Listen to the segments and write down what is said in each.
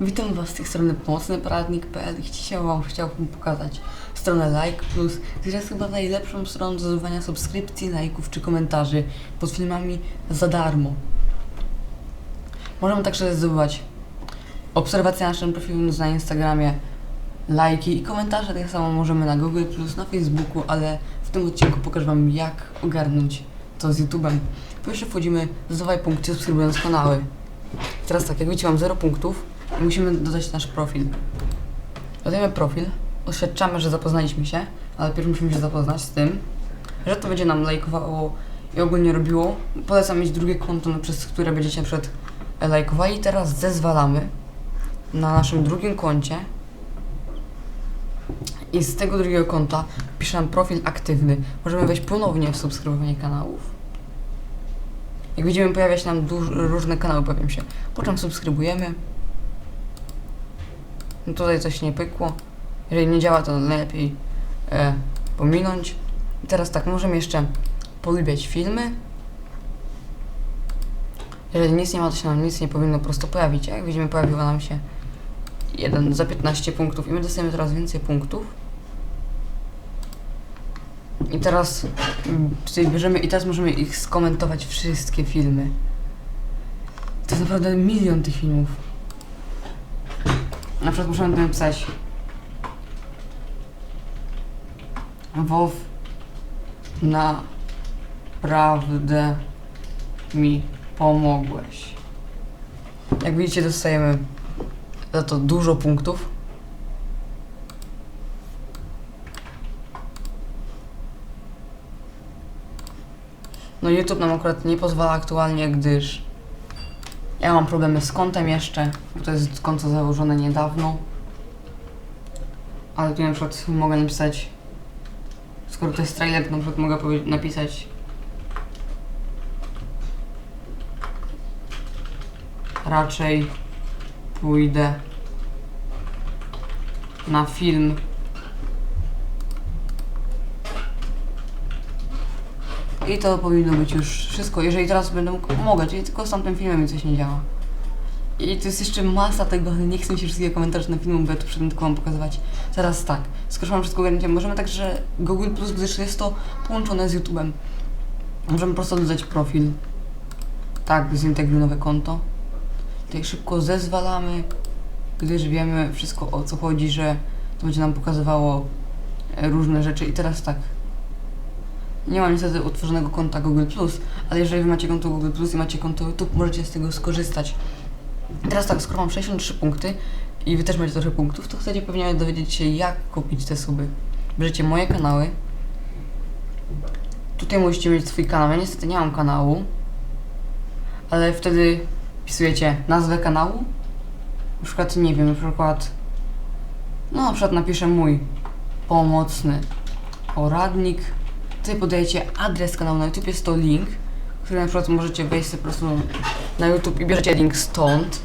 Witam Was z tej strony pomocnyporadnik.pl i dzisiaj Wam chciałbym pokazać stronę Like Plus, która jest chyba najlepszą stroną do zdobywania subskrypcji, lajków czy komentarzy pod filmami za darmo. Możemy także zdobywać obserwacje na naszym profilu na Instagramie, lajki i komentarze, tak samo możemy na Google Plus, na Facebooku, ale w tym odcinku pokażę Wam jak ogarnąć to z YouTube'em. Pierwsze wchodzimy, zdawaj punkty subskrybując kanały. Teraz tak, jak widzicie mam 0 punktów musimy dodać nasz profil. Dodajemy profil, oświadczamy, że zapoznaliśmy się, ale pierw musimy się zapoznać z tym, że to będzie nam lajkowało i ogólnie robiło. Polecam mieć drugie konto, no, przez które będziecie przykład e, lajkowali. Teraz zezwalamy na naszym drugim koncie i z tego drugiego konta pisze nam profil aktywny. Możemy wejść ponownie w subskrybowanie kanałów. Jak widzimy, pojawia się nam różne kanały, pojawią się. Po czym subskrybujemy. No tutaj coś nie pykło. Jeżeli nie działa, to najlepiej e, pominąć. I teraz tak, możemy jeszcze polubiać filmy. Jeżeli nic nie ma, to się nam nic nie powinno po prostu pojawić. Jak widzimy, pojawiło nam się jeden za 15 punktów i my dostajemy coraz więcej punktów. I teraz mm, tutaj bierzemy i teraz możemy ich skomentować wszystkie filmy. To jest naprawdę milion tych filmów. Na przykład tutaj napisać WoW naprawdę mi pomogłeś. Jak widzicie dostajemy za to dużo punktów. No YouTube nam akurat nie pozwala aktualnie, gdyż ja mam problemy z kontem jeszcze, bo to jest konto założone niedawno. Ale tu na przykład mogę napisać, skoro to jest trailer, to na przykład mogę napisać raczej pójdę na film I to powinno być już wszystko. Jeżeli teraz będę mógł, mogę, czyli tylko z tamtym filmem coś nie działa. I to jest jeszcze masa tego, nie chcę mi się wszystkiego komentarzy na filmu, bo ja to przedtem tylko mam pokazywać. Teraz tak, skoro mam wszystko ogarnięte, możemy także Google Plus, gdyż jest to połączone z YouTube'em. Możemy po prostu dodać profil. Tak, zintegruj nowe konto. Tutaj szybko zezwalamy, gdyż wiemy wszystko o co chodzi, że to będzie nam pokazywało e, różne rzeczy. I teraz tak, nie mam niestety utworzonego konta Google+, ale jeżeli wy macie konto Google+, i macie konto YouTube, możecie z tego skorzystać. Teraz tak, skoro mam 63 punkty i wy też macie trochę punktów, to chcecie pewnie dowiedzieć się, jak kupić te suby. Bierzecie moje kanały. Tutaj musicie mieć swój kanał. Ja niestety nie mam kanału, ale wtedy wpisujecie nazwę kanału. Na przykład, nie wiem, na przykład, no na przykład napiszę mój pomocny poradnik Tutaj podajecie adres kanału na YouTube, jest to link, który na przykład możecie wejść sobie po prostu na YouTube i bierzecie link stąd.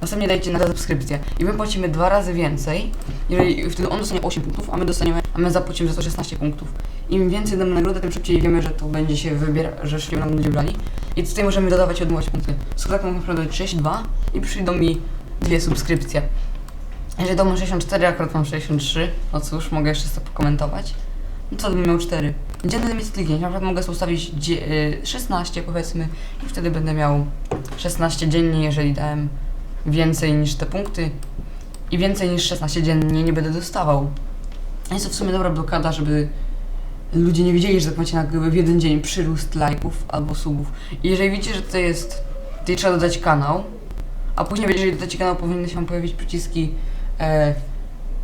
Następnie dajecie na subskrypcję i my płacimy dwa razy więcej, jeżeli wtedy on dostanie 8 punktów, a my dostaniemy, a my zapłacimy za to 16 punktów. Im więcej damy nagrodę, tym szybciej wiemy, że to będzie się wybierać, że szybciej nam ludzie brali. I tutaj możemy dodawać i odmówić punkty. Skoro tak mogę na przykład dodać 6, 2 i przyjdą mi dwie subskrypcje. Jeżeli to mam 64, akurat mam 63, no cóż, mogę jeszcze sobie pokomentować. No co bym miał 4? Dzienny limit kliknięć, na przykład mogę sobie ustawić dzie- y, 16 powiedzmy i wtedy będę miał 16 dziennie, jeżeli dałem więcej niż te punkty i więcej niż 16 dziennie nie będę dostawał. Jest to w sumie dobra blokada, żeby ludzie nie wiedzieli, że tak macie na w jeden dzień przyrost lajków albo subów. I jeżeli widzicie, że to jest, tutaj trzeba dodać kanał, a później jeżeli dodacie kanał, powinny się pojawić przyciski e,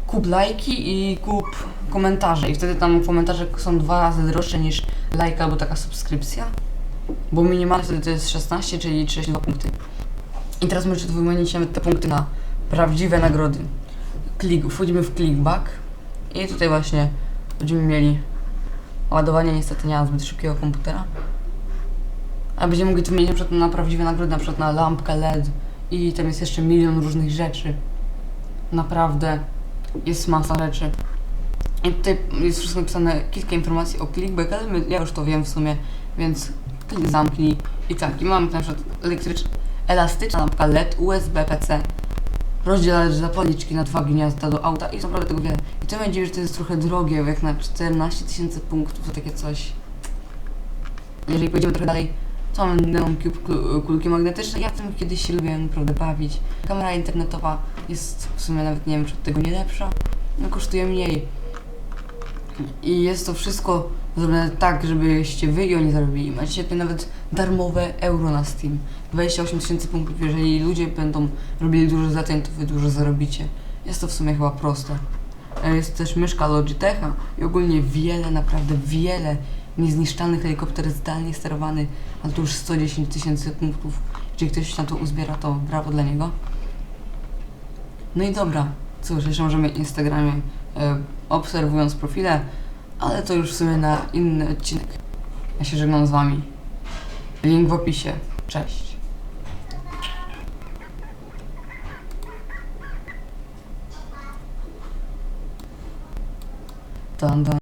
kup lajki i kup komentarze. I wtedy tam komentarze są dwa razy droższe niż lajka albo taka subskrypcja. Bo minimalnie wtedy to jest 16, czyli 32 punkty. I teraz możecie wymienić nawet te punkty na prawdziwe nagrody. Klik, wchodzimy w clickback i tutaj właśnie będziemy mieli ładowanie. Niestety nie mam zbyt szybkiego komputera. A będziemy mogli wymienić na przykład na prawdziwe nagrody, na przykład na lampkę LED i tam jest jeszcze milion różnych rzeczy. Naprawdę jest masa rzeczy. I tutaj jest wszystko napisane, kilka informacji o clickback, ale my, ja już to wiem w sumie, więc klik zamknij. I tak, i mamy na przykład elektryczna, elastyczna lampka LED, USB, PC, rozdzielać zapalniczki na dwa gniazda do auta i naprawdę tego wiele. I to będzie, że to jest trochę drogie, jak na 14 tysięcy punktów to takie coś. Jeżeli pójdziemy trochę dalej, mamy Neon Cube kul- kulki magnetyczne. Ja w tym kiedyś się lubiłem naprawdę bawić. Kamera internetowa jest w sumie nawet nie wiem, czy od tego nie lepsza. No kosztuje mniej. I jest to wszystko zrobione tak, żebyście wy i oni zarobili. Macie tutaj nawet darmowe euro na Steam. 28 tysięcy punktów. Jeżeli ludzie będą robili dużo zleceń, to wy dużo zarobicie. Jest to w sumie chyba proste. E, Jest też myszka Logitecha i ogólnie wiele, naprawdę wiele niezniszczalny helikopter zdalnie sterowany, ale to już 110 tysięcy punktów. Jeżeli ktoś na to uzbiera, to brawo dla niego. No i dobra, cóż, jeszcze możemy Instagramie e, obserwując profile, ale to już w sumie na inny odcinek. Ja się żegnam z wami. Link w opisie. Cześć. Dan, dan.